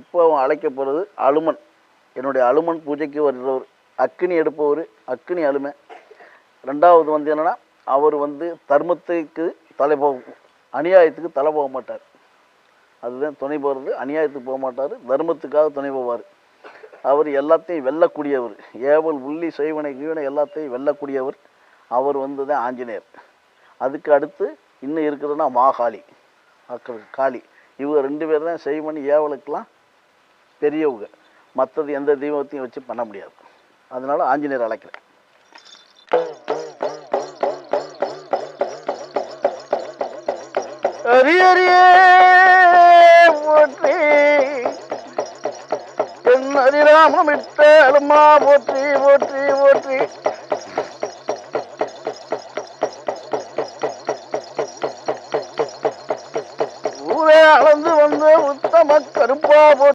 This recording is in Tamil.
இப்போ அழைக்க போகிறது அலுமன். என்னுடைய அலுமன் பூஜைக்கு வருகிறவர். அக்கினி எடுப்பவர் அக்கினி அலுமை. ரெண்டாவது வந்து என்னன்னா அவர் வந்து தர்மத்துக்கு தலை போக அநியாயத்துக்கு தலை போக மாட்டார். அதுதான் துணை போகிறது அநியாயத்துக்கு போக மாட்டார் தர்மத்துக்காக துணை போவார். அவர் எல்லாத்தையும் வெல்லக்கூடியவர். ஏவல் உள்ளி செய்வனை கீவனை எல்லாத்தையும் வெல்லக்கூடியவர். அவர் வந்து தான் ஆஞ்சநேயர். அதுக்கு அடுத்து இன்னும் இருக்கிறதுனா மாகாளி. அக்கா- காளி. இவங்க ரெண்டு பேர் தான் செய்வனி ஏவலுக்கெல்லாம் பெரியவங்க. மற்றது எந்த தெய்வத்தையும் வச்சு பண்ண முடியாது. அதனால ஆஞ்சநேயர் அழைக்கிறேன். அரியறியே போற்றி. என் அரிராமம் இட்ட போற்றி போற்றி போற்றி. ஊரே அளந்து வந்த உத்தம கருப்பா போற்றி.